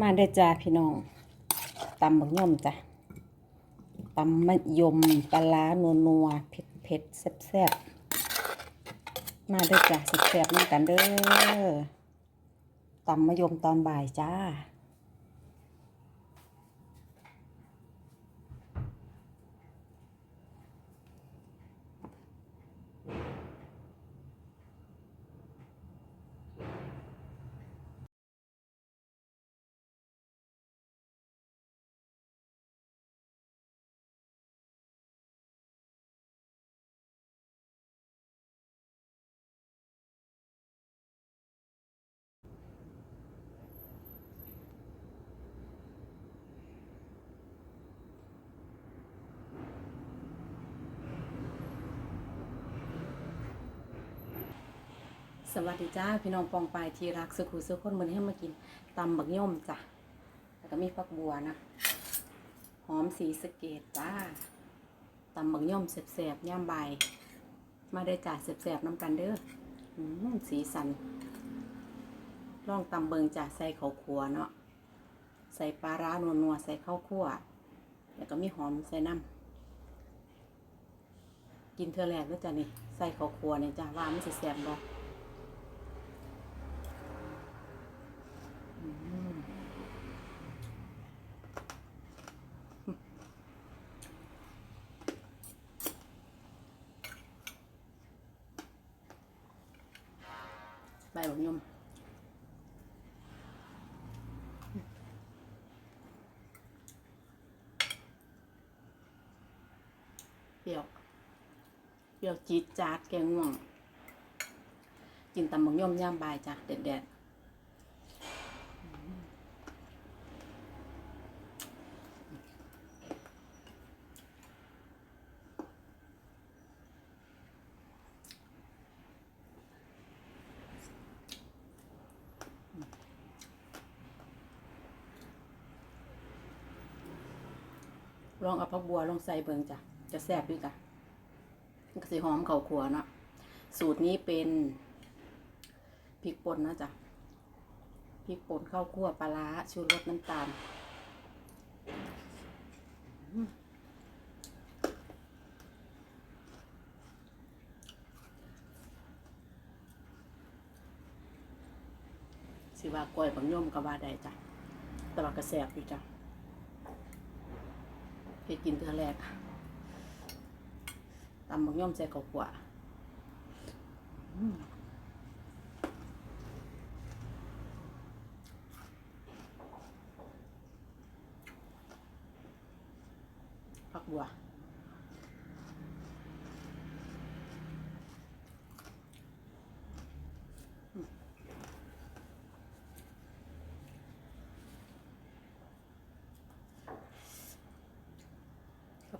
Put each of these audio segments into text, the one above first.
มาได้จ้าพี่น้องตำบักย่อมจ้ะตำมะยมปลาโนัวนัวเผ็ดเผ็ดแซ่บแซ่บมาได้จ้ะแซ่บแซ่บๆน้ำกันเด้อตำมะยมตอนบ่ายจ้า สวัสดีจ้าพี่น้องปองปายที่รักสุขุสุขคนมือนี้ให้มากินตำบักย่อมจ้ะแล้วก็มีฟักบัวนะหอมสีสเกตจ้าตำบักย่อมแซ่บๆย่ามใบมาได้จ่าแซ่บๆน้ำกันเด้ออืมสีสันล่องตำเบิงจ่าใส่ข้าวคั่วเนาะใส่ปลาร้านัวๆใส่ข้าวคั่ว แล้วก็มีหอมใส่น้ำกินเท่าแรกแล้วจ้ะนี่ใส่ข้าวคั่วเนี่ยจ้าว่ามันสิแซ่บบ่ ใบบักยมเปรี้ยวเปรี้ยวจี๊ดจ๊าดแกงง่วงกินตำบักยมย่ามบายจ้ะเด็ดๆ ลองเอาผักบัวลองใส่เบิงจ้ะ จะแซ่บด้วยจ้ะมันก็สิหอมเข้าครัวเนาะ สูตรนี้เป็นพริกป่นนะจ๊ะพริกป่นข้าวคั่วปลาร้าชูรสน้ำตาลสิว่ากล้วยบังย่อมก็ว่าได้จ้ะ แต่ว่ากระแสบอยู่จ้ะ เฮ็ดกินเทือแรกตำบักย่อมใส่ข้าวคั่วผักบัว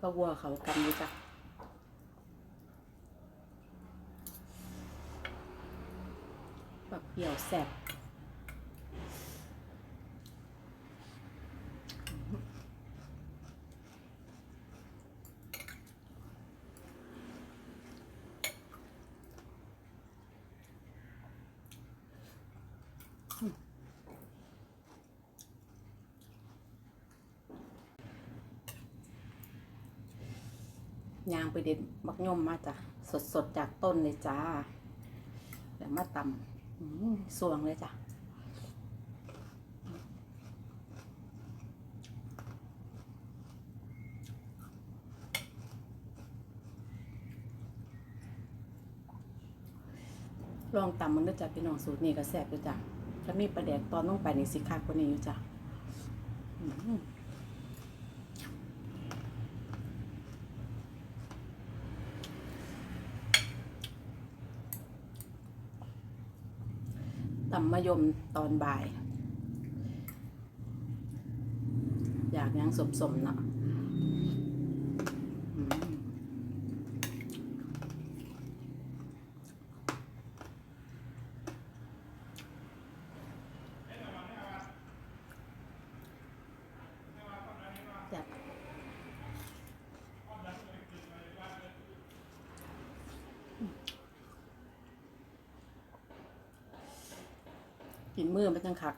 ผักบัวเขากันดีจ้ะผักเปรี้ยวแสบ ยางไปเด็ดบักย่อมมาจ้ะสดสดจากต้นเลยจ้าเดี๋ยวมาตำอืมสวงเลยจ้ะลองตำมันด้วยจ้ะพี่น้องสูตรนี้ก็แซ่บด้วยจ้ะถ้ามีประแดกตอนต้องไปในสิคักกว่านี้อยู่จ้ะำมะยมตอนบ่าย อยากยังสมๆเนาะ ห็นมือมันจังคัก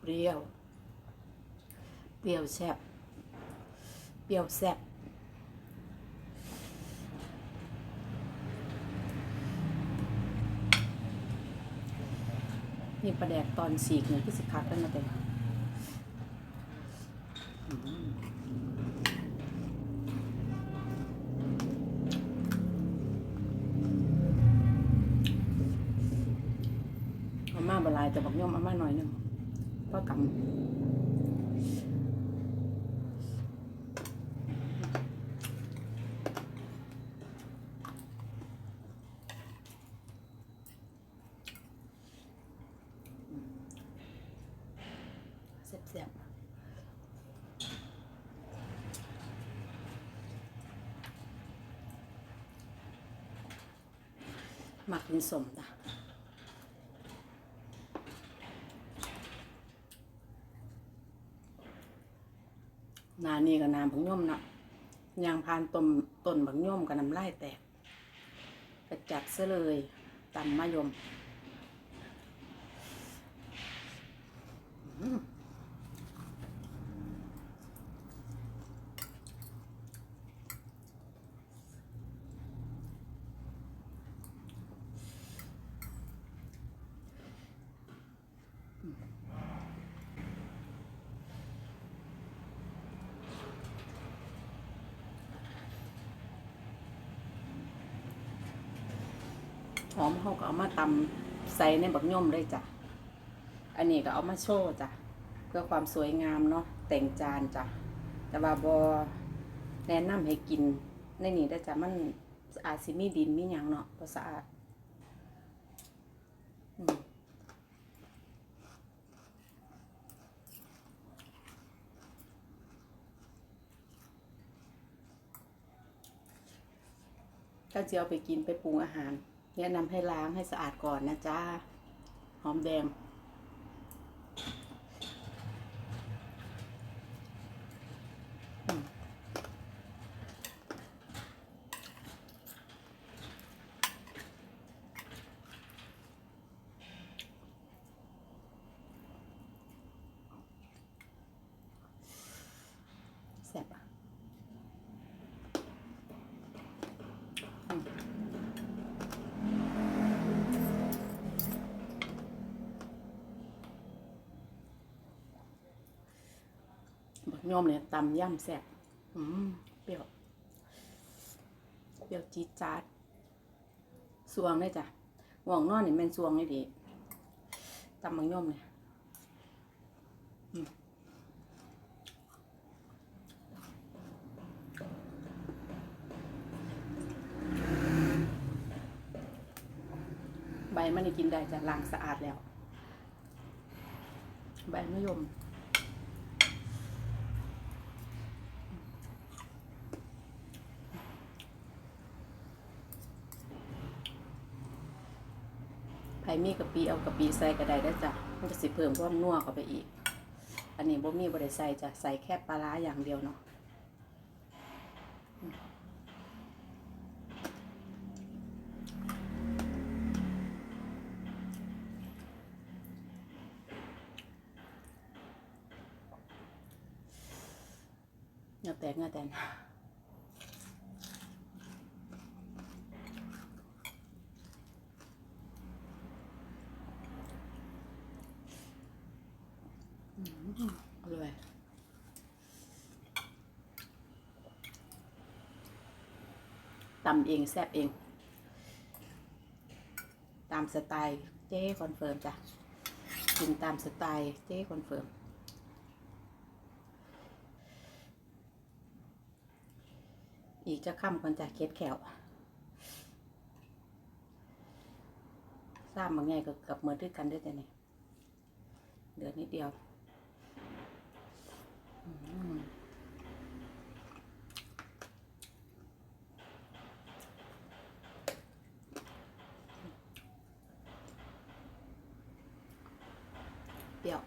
เปรี้ยว เปรี้ยวแซ่บ เปรี้ยวแซ่บ นี่ประแดกตอนสี่เนี่ยที่สิคัดกันมาเต็มอาม่าบลายแต่บอกย่อมอาม่าหน่อยหนึงเพราะกำ แซ่บๆมักกินสมจ้ะนานี่กับน้ำบักย่อมเนาะยางพานต้มต้นบักย่อมกับน้ำลายแตกกระจัดซะเลยตำมะยม อื้อ หอมเขาก็เอามาตำใส่ในบักย่อมเลยจ้ะ อันนี้ก็เอามาโชว์จ้ะ เพื่อความสวยงามเนาะแต่งจานจ้ะ แต่ว่าบอแนะนำให้กินในนี้ได้จ้ะมันอาจสิมีดินมีหยังเนาะบ่สะอาดอืมถ้าจะเอาไปกินไปปรุงอาหาร แนะนำให้ล้างให้สะอาดก่อนนะจ้า หอมแดง ยอมเนี่ยตำย่ำแซ่บอืมเปรี้ยว เปรี้ยวจี๊ดจ๊าดสวงเลยจ้ะหว่องนอนนี่แม่นสวงเลยดีตำบักย่อมเนี่ยใบมันนี่กินได้จะล้างสะอาดแล้ว ใบมะยม ไผ่มีกะปิเอากะปิใส่ก็ได้ได้จ้ะมันจะสิเพิ่มความนัวเข้าไปอีก อันนี้บ่มีบ่ได้ใส่จ้ะใส่แค่ปลาร้าอย่างเดียวเนาะ เงาแตกเงาแตนอืมอร่อยตำเองแซ่บเอง ตามสไตล์เจ๊คอนเฟิร์มจ้ะกินตามสไตล์เจ๊คอนเฟิร์มอีกจะค่ำก่อนจะเค็ดแขวทราบบางไงก็กับเหมือนด้วยกันด้วยแต่เนี่ยเหลือนิดเดียวอืมเปรี้ยว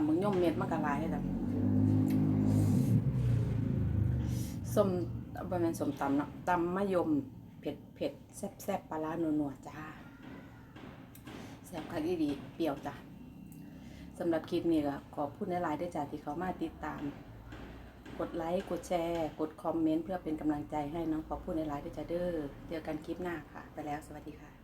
ำบักย่อมเม็ดมันก็หลายเลยจ้ะส้มประมาณส้มตำเนาะตำมะยมเผ็ดเผ็ดแซ่บแซ่บปลาร้านัวๆจ้าแซ่บคักอีดีเปรี้ยวจ้ะสำหรับคลิปนี้ก็ขอพูดในไลน์ด้วยจ้ะที่เขามาติดตาม กดไลค์กดแชร์ กดคอมเมนต์เพื่อเป็นกำลังใจให้น้องขอพูดในไลน์ด้วยจ้ะเด้อเจอกันคลิปหน้าค่ะ ไปแล้วสวัสดีค่ะ